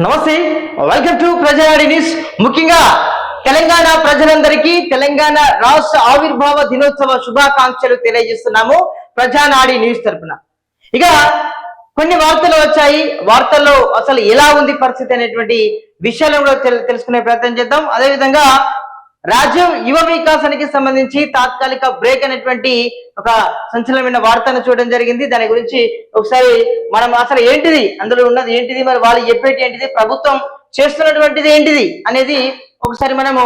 నమస్తే welcome to ప్రజానాడి news ముఖ్యంగా తెలంగాణ ప్రజలందరికీ తెలంగాణ రాష్ట్ర ఆవిర్భావ దినోత్సవ శుభాకాంక్షలు తెలియజేస్తున్నాము ప్రజానాడి న్యూస్ తరపున. ఇక కొన్ని వార్తలు వచ్చాయి. వార్తల్లో అసలు ఎలా ఉంది పరిస్థితి అనేటువంటి విషయాలు కూడా తెలుసుకునే ప్రయత్నం చేద్దాం. అదేవిధంగా రాజ్యం యువ వికాసానికి సంబంధించి తాత్కాలిక బ్రేక్ అనేటువంటి ఒక సంచలనమైన వార్తను చూడడం జరిగింది. దాని గురించి ఒకసారి మనం అసలు ఏంటిది? అందులో ఉన్నది ఏంటిది? మరి వాళ్ళు చెప్పేటి ఏంటిది? ప్రభుత్వం చేస్తున్నటువంటిది ఏంటిది? అనేది ఒకసారి మనము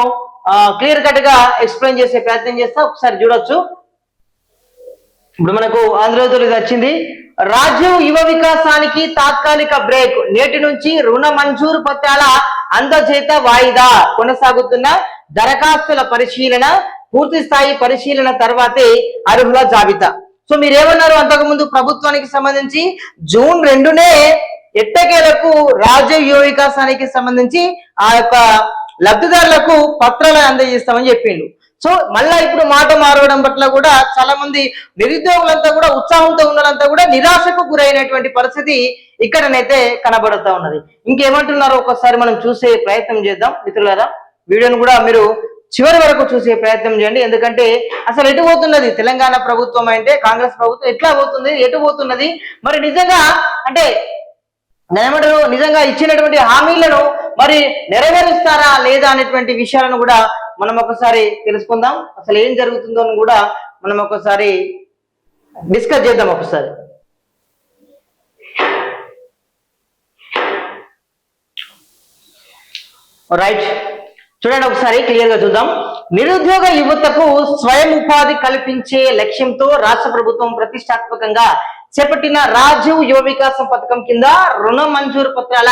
క్లియర్ కట్గా ఎక్స్ప్లెయిన్ చేసే ప్రయత్నం చేస్తా. ఒకసారి చూడొచ్చు. ఇప్పుడు మనకు ఆంధ్రజ్యోతి వచ్చింది. రాజ్యం యువ వికాసానికి తాత్కాలిక బ్రేక్. నేటి నుంచి రుణ మంజూరు పత్రాల అందజేత వాయిదా కొనసాగుతున్న దరఖాస్తుల పరిశీలన పూర్తి స్థాయి పరిశీలన తర్వాతే అర్హుల జాబితా. సో మీరేమన్నారు అంతకుముందు ప్రభుత్వానికి సంబంధించి? జూన్ రెండునే ఎట్టకేలకు రాజ్య యువ వికాసానికి సంబంధించి ఆ యొక్క లబ్ధిదారులకు పత్రాలు అందజేస్తామని చెప్పిండు సో మళ్ళా ఇప్పుడు మాట మారవడం పట్ల కూడా చాలా మంది నిరుద్యోగులంతా కూడా ఉత్సాహంతో ఉన్నదంతా కూడా నిరాశకు గురైనటువంటి పరిస్థితి ఇక్కడనైతే కనబడుతా ఉన్నది. ఇంకేమంటున్నారో ఒకసారి మనం చూసే ప్రయత్నం చేద్దాం. మిత్రులారా వీడియోను కూడా మీరు చివరి వరకు చూసే ప్రయత్నం చేయండి. ఎందుకంటే అసలు ఎటు పోతున్నది? తెలంగాణ ప్రభుత్వం అంటే కాంగ్రెస్ ప్రభుత్వం ఎట్లా పోతుంది? ఎటు పోతున్నది? మరి నిజంగా అంటే ఏమంటారు? నిజంగా ఇచ్చినటువంటి హామీలను మరి నెరవేరుస్తారా లేదా అనేటువంటి విషయాలను కూడా మనం ఒకసారి తెలుసుకుందాం. అసలు ఏం జరుగుతుందో అని కూడా మనం ఒకసారి డిస్కస్ చేద్దాం ఒకసారి. రైట్ చూడండి ఒకసారి క్లియర్గా చూద్దాం. నిరుద్యోగ యువతకు స్వయం ఉపాధి కల్పించే లక్ష్యంతో రాష్ట్ర ప్రభుత్వం ప్రతిష్టాత్మకంగా చేపట్టిన రాజీవ్ యువ వికాసం పథకం కింద రుణ మంజూరు పత్రాల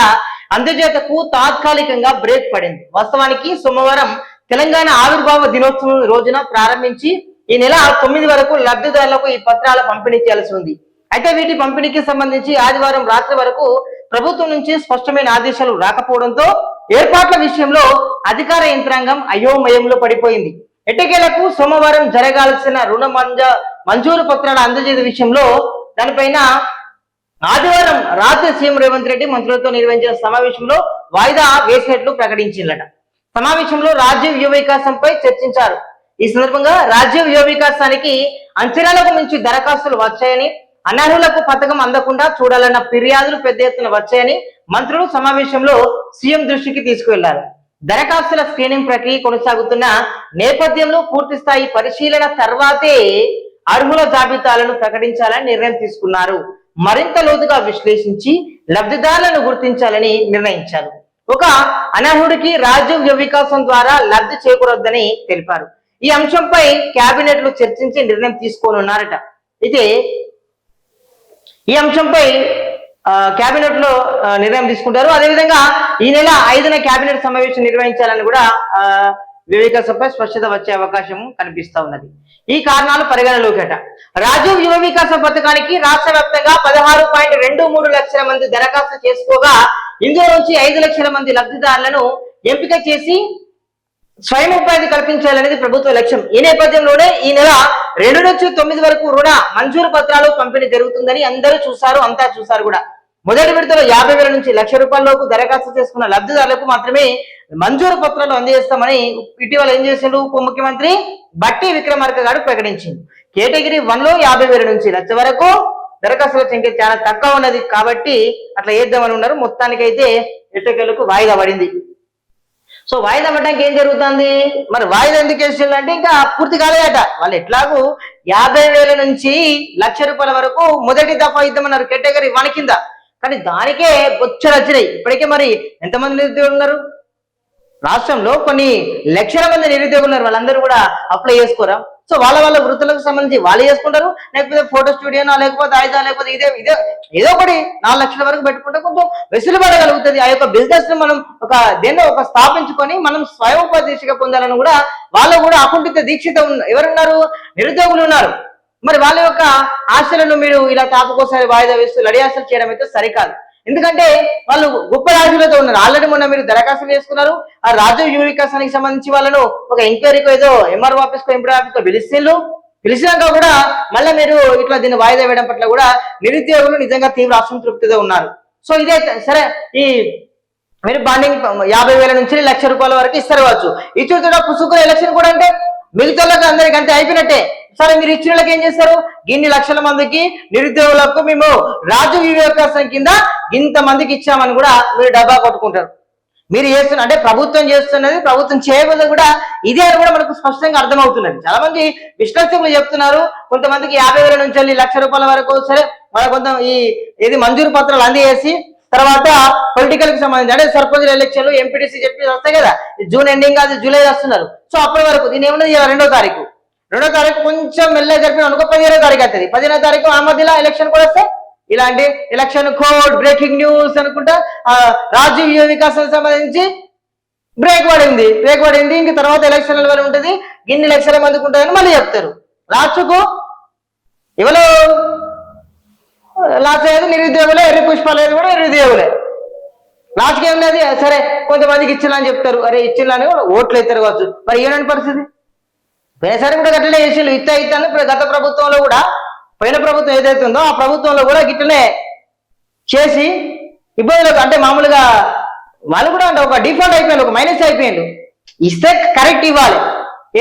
అందజేతకు తాత్కాలికంగా బ్రేక్ పడింది. వాస్తవానికి సోమవారం తెలంగాణ ఆవిర్భావ దినోత్సవం రోజున ప్రారంభించి ఈ నెల తొమ్మిది వరకు లబ్ధిదారులకు ఈ పత్రాల పంపిణీ చేయాల్సి ఉంది. అయితే వీటి పంపిణీకి సంబంధించి ఆదివారం రాత్రి వరకు ప్రభుత్వం నుంచి స్పష్టమైన ఆదేశాలు రాకపోవడంతో ఏర్పాట్ల విషయంలో అధికార యంత్రాంగం అయోమయంలో పడిపోయింది. ఎట్టకేలకు సోమవారం జరగాల్సిన రుణ మంజ మంజూరు పత్రాల అందజేసే విషయంలో దానిపైన ఆదివారం రాత్రి సీఎం రేవంత్ రెడ్డి మంత్రులతో నిర్వహించిన సమావేశంలో వాయిదా వేసినట్లు ప్రకటించిందట. సమావేశంలో రాజ్య యువ వికాసంపై చర్చించారు. ఈ సందర్భంగా రాజ్య యువ వికాసానికి అంచనాలకు మించి దరఖాస్తులు వచ్చాయని అనర్హులకు పథకం అందకుండా చూడాలన్న ఫిర్యాదులు పెద్ద ఎత్తున వచ్చాయని మంత్రులు సమావేశంలో సీఎం దృష్టికి తీసుకువెళ్ళారు. దరఖాస్తుల స్క్రీనింగ్ ప్రక్రియ కొనసాగుతున్న నేపథ్యంలో పూర్తి స్థాయి పరిశీలన తర్వాతే అర్హుల జాబితాలను ప్రకటించాలని నిర్ణయం తీసుకున్నారు. మరింత లోతుగా విశ్లేషించి లబ్ధిదారులను గుర్తించాలని నిర్ణయించారు. ఒక అనర్హుడికి రాజ్య వికాసం ద్వారా లబ్ధి చేకూరొద్దని తెలిపారు. ఈ అంశంపై కేబినెట్లో చర్చించి నిర్ణయం తీసుకోనున్నారట. అయితే ఈ అంశంపై కేబినెట్లో నిర్ణయం తీసుకుంటారు. అదేవిధంగా ఈ నెల ఐదున కేబినెట్ సమావేశం నిర్వహించాలని కూడా ఆ, వివేకాసంపై స్పష్టత వచ్చే అవకాశం కనిపిస్తా ఉన్నది. ఈ కారణాలు పరిగణలోకిట. రాజీవ్ యువ వికాస పథకానికి రాష్ట్ర వ్యాప్తంగా పదహారు పాయింట్ రెండు మూడు లక్షల మంది దరఖాస్తు చేసుకోగా ఇందులో నుంచి ఐదు లక్షల మంది లబ్ధిదారులను ఎంపిక చేసి స్వయం ఉపాధి కల్పించాలనేది ప్రభుత్వ లక్ష్యం. ఈ నేపథ్యంలోనే ఈ నెల రెండు నుంచి తొమ్మిది వరకు రుణ మంజూరు పత్రాలు పంపిణీ జరుగుతుందని అందరూ చూశారు అంతా చూశారు కూడా. మొదటి విడతలో యాభై వేల నుంచి లక్ష రూపాయలలోపు దరఖాస్తు చేసుకున్న లబ్ధిదారులకు మాత్రమే మంజూరు పత్రాలు అందజేస్తామని ఇటీవల ఏం చేసిండు ఉప ముఖ్యమంత్రి? బట్టి విక్రమార్క గారు ప్రకటించింది కేటగిరీ వన్లో యాభై వేల నుంచి లక్ష వరకు దరఖాస్తుల సంఖ్య చాలా తక్కువ ఉన్నది కాబట్టి అట్లా వేద్దామని ఉన్నారు. మొత్తానికైతే ఎట్టకేలకు వాయిదా పడింది. సో వాయిదా పడడానికి ఏం జరుగుతుంది? మరి వాయిదా ఎందుకు వేసిండ్రు అంటే ఇంకా పూర్తి కాలేదట. వాళ్ళు ఎట్లాగూ యాభై వేల నుంచి లక్ష రూపాయల వరకు మొదటి దఫా ఇద్దామన్నారు కేటగిరీ వన్ కింద. కానీ దానికే బొచ్చలు వచ్చినాయి. ఇప్పటికే మరి ఎంతమంది నిరుద్యోగులు ఉన్నారు? రాష్ట్రంలో కొన్ని లక్షల మంది నిరుద్యోగులు ఉన్నారు. వాళ్ళందరూ కూడా అప్లై చేసుకోరా? సో వాళ్ళ వాళ్ళ వృత్తులకు సంబంధించి వాళ్ళు చేసుకుంటారు లేకపోతే ఫోటో స్టూడియోనో లేకపోతే ఆయుధ లేకపోతే ఇదే ఇదే ఏదో ఒకటి నాలుగు లక్షల వరకు పెట్టుకుంటే కొంచెం వెసులుబడగలుగుతుంది. ఆ యొక్క బిజినెస్ని మనం ఒక దేన్నో ఒక స్థాపించుకొని మనం స్వయం ఉపాధి పొందాలని కూడా వాళ్ళు కూడా అకుంఠిత దీక్షిత ఉన్న ఎవరున్నారు? నిరుద్యోగులు ఉన్నారు. మరి వాళ్ళ యొక్క ఆశలను మీరు ఇలా తాపకోసారి వాయిదా వేస్తూ లడియాసలు చేయడం అయితే సరికాదు. ఎందుకంటే వాళ్ళు గొప్ప రాజులతో ఉన్నారు. ఆల్రెడీ మొన్న మీరు దరఖాస్తు చేసుకున్నారు. ఆ రాజు యువ వికాసానికి సంబంధించి వాళ్ళను ఒక ఎంక్వైరీకో ఏదో ఎంఆర్ఓ ఆఫీస్ కో ఎంపీ ఆఫీస్ కో పిలిస్తేళ్ళు పిలిచినాక కూడా మళ్ళీ మీరు ఇట్లా దీన్ని వాయిదా వేయడం పట్ల కూడా నిరుద్యోగులు నిజంగా తీవ్ర అసంతృప్తితో ఉన్నారు. సో ఇదే సరే ఈ మీరు బాండింగ్ యాభై వేల నుంచి లక్ష రూపాయల వరకు ఇస్తారు కావచ్చు. ఇచ్చిన చోట ఎలక్షన్ కూడా అంటే మిగతా అందరికంటే అంతే అయిపోయినట్టే. సరే మీరు ఇచ్చిన వాళ్ళకి ఏం చేస్తారు గిన్ని లక్షల మందికి నిరుద్యోగులకు మేము రాజు వివేకాసం కింద ఇంత మందికి ఇచ్చామని కూడా మీరు డబ్బా కొట్టుకుంటారు. మీరు చేస్తున్న అంటే ప్రభుత్వం చేస్తున్నది ప్రభుత్వం చేయబోదు కూడా ఇదే అని కూడా మనకు స్పష్టంగా అర్థమవుతున్నది. చాలా మంది విశ్లేషకులు చెప్తున్నారు కొంతమందికి యాభై వేల నుంచి వెళ్ళి లక్ష రూపాయల వరకు సరే మన కొంత ఈ ఇది మంజూరు పత్రాలు అందజేసి తర్వాత పొలిటికల్కి సంబంధించి అంటే సర్పంచ్ ఎలక్షన్లు ఎంపీటీసీ చెప్పి వస్తాయి కదా జూన్ ఎండింగ్ అది జూలై వస్తున్నారు. సో అప్పటి వరకు దీని ఏమన్నా రెండో తారీఖు. రెండో తారీఖు కొంచెం మెల్లగా జరిపిన అనుకో పదిహేనో తారీఖు అవుతుంది. పదిహేనో తారీఖు ఆ మధ్యలో ఎలక్షన్ కూడా వస్తే ఇలాంటి ఎలక్షన్ కోడ్ బ్రేకింగ్ న్యూస్ అనుకుంటా ఆ, రాజీవ్ యువ వికాసం సంబంధించి బ్రేక్ పడింది. బ్రేక్ పడింది. ఇంక తర్వాత ఎలక్షన్ల వరకు ఉంటుంది. గిన్ని లక్షల మందికి ఉంటుందని మళ్ళీ చెప్తారు. లాస్ట్కు ఎవరు? లాస్ట్ అయ్యేది నిరుద్యోగులే ఎర్రి పుష్పాలు కూడా నిరుద్యోగులే. లాస్ట్కి లేదు. సరే కొంతమందికి ఇచ్చిందని చెప్తారు. అరే ఇచ్చిందని అని కూడా ఓట్లు ఎత్తారు కావచ్చు. మరి ఏమని పరిస్థితి? పోయినసారి కూడా గట్లనే చేసిండు. ఇత్త ఇప్పుడు గత ప్రభుత్వంలో కూడా పోయిన ప్రభుత్వం ఏదైతే ఉందో ఆ ప్రభుత్వంలో కూడా గిట్లనే చేసి ఇబ్బందులకు అంటే మామూలుగా వాళ్ళు కూడా అంటే ఒక డిఫాల్ట్ అయిపోయింది ఒక మైనస్ అయిపోయిండు. ఇస్తే కరెక్ట్ ఇవ్వాలి.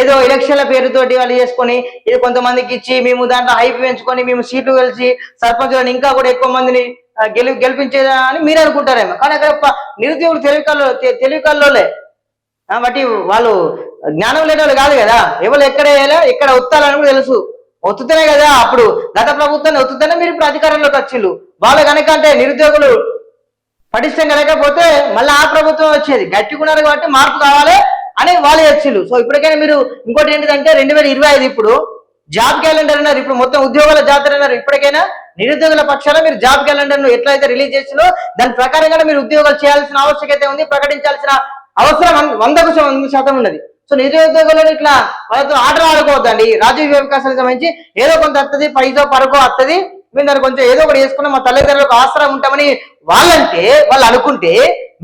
ఏదో ఎలక్షన్ల పేరుతోటి వాళ్ళు చేసుకొని ఇది కొంతమందికి ఇచ్చి మేము దాంట్లో హైప్ పెంచుకొని మేము సీట్లు కలిసి సర్పంచులను ఇంకా కూడా ఎక్కువ మందిని గెలి గెలిపించేదా అని మీరు అనుకుంటారేమో. కానీ అక్కడ నిరుద్యోగులు తెలివికల్లో తెలివికల్లోలే తెలివి కల్లోలే. బట్టి వాళ్ళు జ్ఞానం లేనివాళ్ళు కాదు కదా. ఎవరు ఎక్కడ వేయాలో ఎక్కడ ఒత్తాలని కూడా తెలుసు. ఒత్తుతేనే కదా అప్పుడు గత ప్రభుత్వాన్ని ఒత్తుతేనే మీరు ఇప్పుడు అధికారంలోకి వచ్చిండు వాళ్ళు కనుక అంటే నిరుద్యోగులు పటిష్టం కలగకపోతే మళ్ళీ ఆ ప్రభుత్వం వచ్చేది. గట్టికున్నారు కాబట్టి మార్పు కావాలి అని వాళ్ళు వచ్చిండు సో ఇప్పటికైనా మీరు ఇంకోటి ఏంటిదంటే రెండు వేల ఇరవై ఐదు ఇప్పుడు జాబ్ క్యాలెండర్ అన్నారు. ఇప్పుడు మొత్తం ఉద్యోగాల జాతర అన్నారు. ఇప్పటికైనా నిరుద్యోగుల పక్షాన మీరు జాబ్ క్యాలెండర్ను ఎట్లయితే రిలీజ్ చేసిందో దాని ప్రకారంగా మీరు ఉద్యోగాలు చేయాల్సిన ఆవశ్యకత ఉంది ప్రకటించాల్సిన అవసరం వంద- వందకు వంద శాతం ఉన్నది. సో నిరుద్యోగులను ఇట్లా వాళ్ళతో ఆటలు ఆడుకోవద్దండి. రాజీవ్ వికాసానికి సంబంధించి ఏదో కొంత వస్తుంది పైసో పరకో వస్తుంది మేము దాన్ని కొంచెం ఏదో ఒకటి చేసుకుని మా తల్లిదండ్రులకు ఆసరా ఉంటామని వాళ్ళంటే వాళ్ళు అనుకుంటే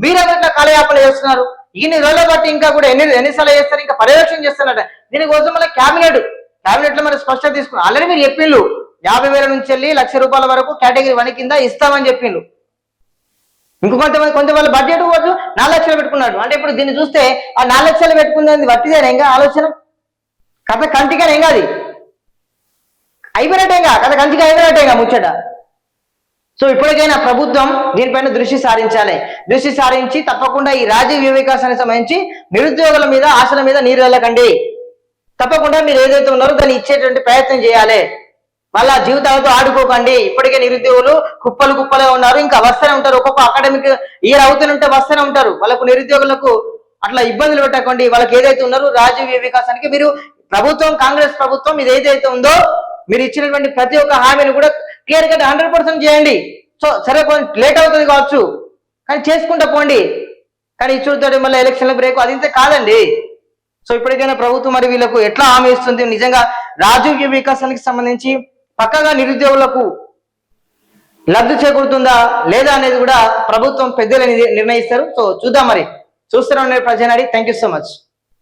మీరెవరు ఇట్లా కాలయాపన చేస్తున్నారు? ఇన్ని రోజుల బట్టి ఇంకా కూడా ఎన్ని ఎన్నిసార్లు చేస్తారు? ఇంకా పర్యవేక్షణ చేస్తున్నారు దీనికోసం మళ్ళీ క్యాబినెట్ క్యాబినెట్లో మరి స్పష్టత తీసుకున్నారు. ఆల్రెడీ మీరు చెప్పిండ్రు. యాభై వేల నుంచి వెళ్ళి లక్ష రూపాయల వరకు కేటగిరీ వన్ కింద ఇస్తామని చెప్పిండ్రు. ఇంకొంతమంది కొంతమంది కొంత వాళ్ళ బడ్జెట్ వాళ్ళు నాలుగు లక్షలు పెట్టుకున్నాడు. అంటే ఇప్పుడు దీన్ని చూస్తే ఆ నాలుగు లక్షలు పెట్టుకుంది వట్టిదేనా? ఇంకా ఆలోచన. కథ కంటిగానే ఏం కాదు. అయిపోయినట్టేగా కథ కంటిగా అయిపోయినట్టేగా ముచ్చట. సో ఇప్పటికైనా ప్రభుత్వం దీనిపైన దృష్టి సారించాలి. దృష్టి సారించి తప్పకుండా ఈ రాజీవ్ వివేకాసానికి సంబంధించి నిరుద్యోగుల మీద ఆశల మీద నీరు వెళ్ళకండి. తప్పకుండా మీరు ఏదైతే ఉన్నారో దాన్ని ఇచ్చేటువంటి ప్రయత్నం చేయాలి. మళ్ళా జీవితాలతో ఆడుకోకండి. ఇప్పటికే నిరుద్యోగులు కుప్పలు కుప్పలే ఉన్నారు. ఇంకా వస్తూనే ఉంటారు. ఒక్కొక్క అకాడమిక్ ఇయర్ అవుతూనే ఉంటే వస్తూనే ఉంటారు. వాళ్ళకు నిరుద్యోగులకు అట్లా ఇబ్బందులు పెట్టకండి. వాళ్ళకి ఏదైతే ఉన్నారో రాజీవ్ వికాసానికి మీరు ప్రభుత్వం కాంగ్రెస్ ప్రభుత్వం ఇది ఏదైతే ఉందో మీరు ఇచ్చినటువంటి ప్రతి ఒక్క హామీని కూడా క్లియర్ కట్ హండ్రెడ్ పర్సెంట్ చేయండి. సో సరే కొంచెం లేట్ అవుతుంది కావచ్చు. కానీ చేసుకుంటా పోండి. కానీ ఇచ్చుడితో మళ్ళీ ఎలక్షన్ల బ్రేక్ అది ఇంతే కాదండి. సో ఇప్పటికైనా ప్రభుత్వం మరి వీళ్ళకు ఎట్లా హామీ ఇస్తుంది? నిజంగా రాజీవ్ వికాసానికి సంబంధించి పక్కగా నిరుద్యోగులకు లబ్ధి చేకూరుతుందా లేదా అనేది కూడా ప్రభుత్వం పెద్దలు నిర్ణయిస్తారు. సో చూద్దాం మరి. చూస్తున్నాం Prajanadi thank you so much